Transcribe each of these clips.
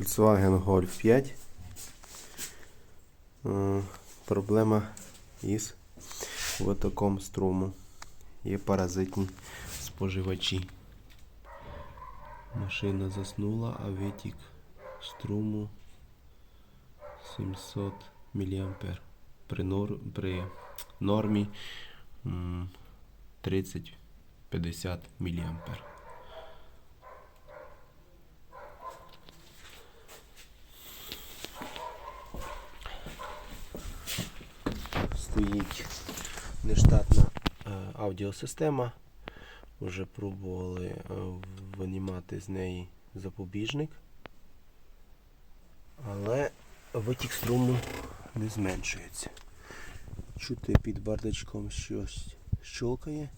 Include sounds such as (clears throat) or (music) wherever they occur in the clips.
Volkswagen Golf 5. Е, Проблема із витоком струму. Є паразитні споживачі. Машина заснула, а витік струму 700 мА. При, нор... При нормі м, 30-50 мА. Стоїть нештатна е, аудіосистема. Вже пробували е, винімати з неї запобіжник, але витік струму не зменшується. Чути під бардачком щось щолкає.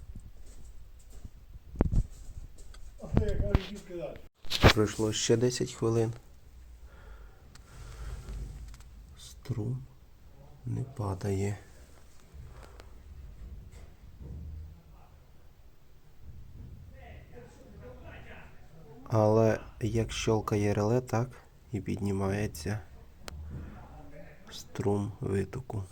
Пройшло ще 10 хвилин. Струм не падає. Але як щелкає реле, так і піднімається струм витоку.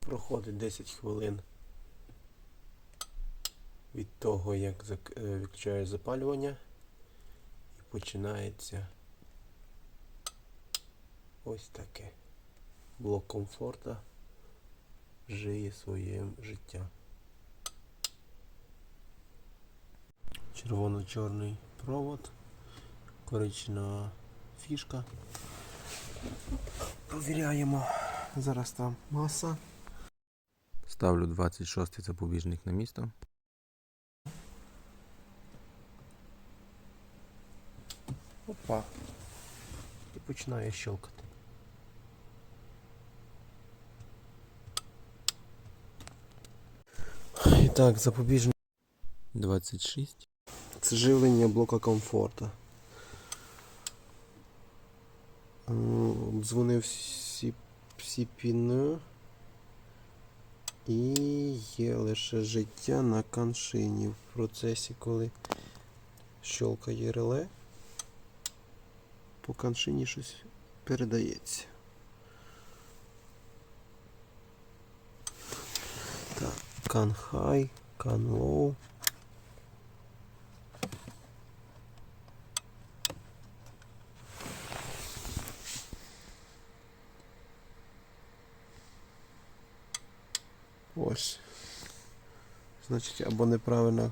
Проходить 10 хвилин від того, як е, виключаю запалювання починається ось таке. Блок комфорта жиє своє життя. Червоно-чорний провод, коричнева фішка. Провіряємо. Зараз там маса. Ставлю 26 запобіжник на місто. Опа. І починає щелкати. І так, запобіжник 26. Це живлення блока комфорта. Дзвонив всі, всі піни. І є лише життя на каншині в процесі, коли щелкає реле. По каншині щось передається. Так, кан high, кан low. Ось. Значить, або неправильна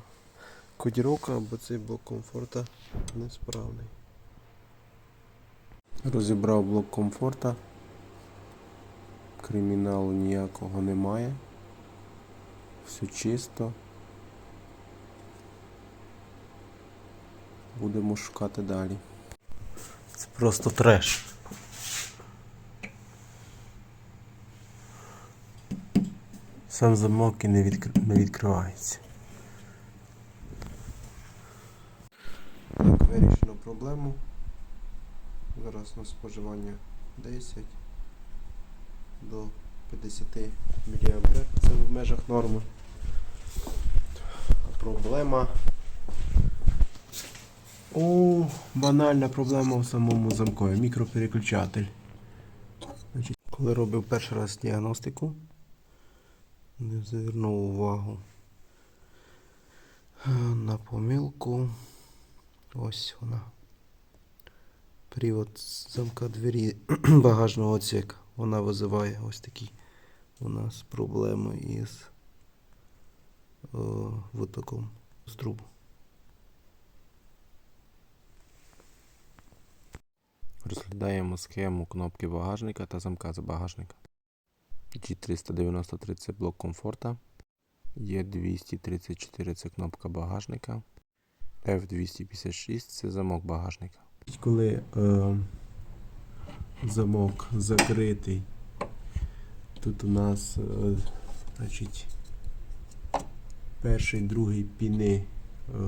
кодіровка, або цей блок комфорта несправний. Розібрав блок комфорта. Криміналу ніякого немає. Все чисто. Будемо шукати далі. Це просто треш. Сам замок і не, відкр... не відкривається. Так, вирішено проблему. Зараз на споживання 10 до 50 мА. Це в межах норми. Проблема. О, банальна проблема в самому замкові. Мікропереключатель. Значить, коли робив перший раз діагностику, не звернув увагу на помилку. Ось вона. Привод замка двері (clears throat) багажного отсека. Вона визиває ось такі у нас проблеми із о, витоком з трубу. Розглядаємо схему кнопки багажника та замка за багажника. G393 це блок комфорта. Є234 це кнопка багажника. F256 це замок багажника. Коли е, замок закритий, тут у нас е, значить, перший, другий піни е,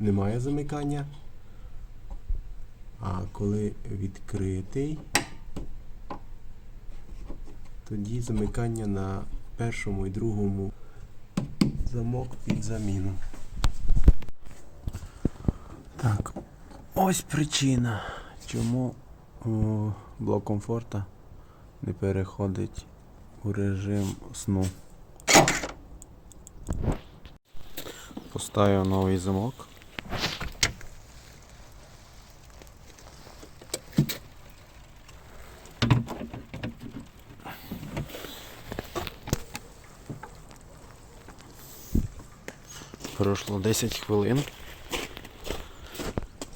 немає замикання. А коли відкритий, тоді замикання на першому і другому замок під заміну. Так, ось причина, чому блок комфорта не переходить у режим сну. Поставив новий замок. Пройшло 10 хвилин.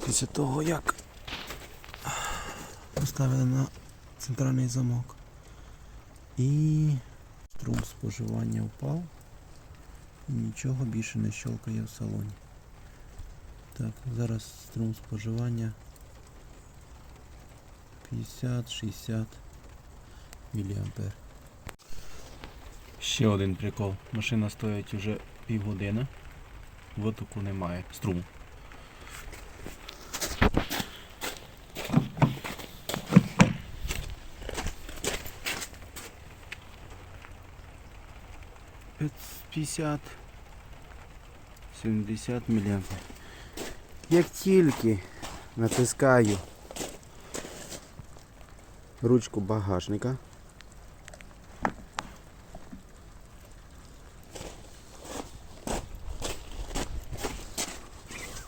Після того, як поставили на центральний замок. І струм споживання впав. І нічого більше не щелкає в салоні. Так, зараз струм споживання 50-60 мА. Ще один прикол. Машина стоїть уже півгодини. Витоку немає. Струму. П'ятдесят 70 мА. Як тільки натискаю ручку багажника,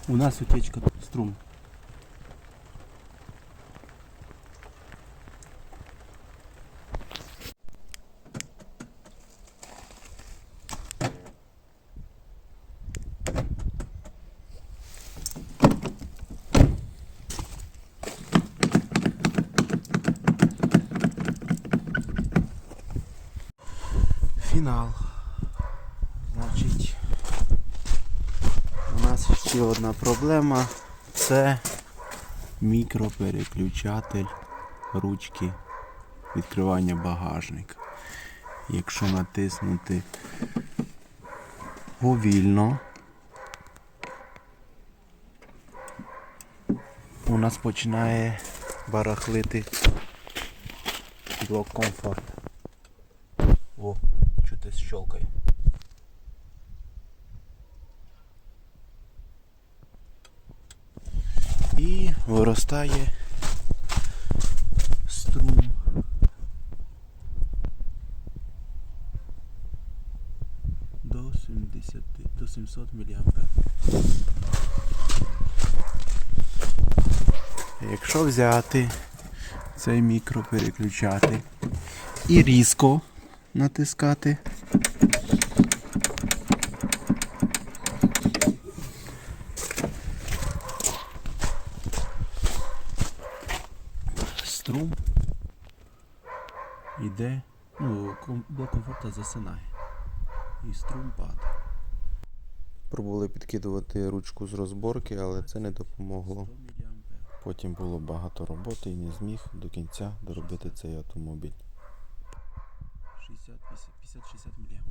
у нас утечка струм. Фінал. Значить, у нас ще одна проблема це мікропереключатель ручки відкривання багажника. Якщо натиснути повільно, у нас починає барахлити блок комфорту. О, чути щелкає. І виростає струм. До 70, до 700 мА. Якщо взяти цей мікропереключатель і різко натискати. Струм іде, ну, блок комфорта засинає. І струм падає. Пробували підкидувати ручку з розборки, але це не допомогло. Потім було багато роботи і не зміг до кінця доробити цей автомобіль. 60-60 мА.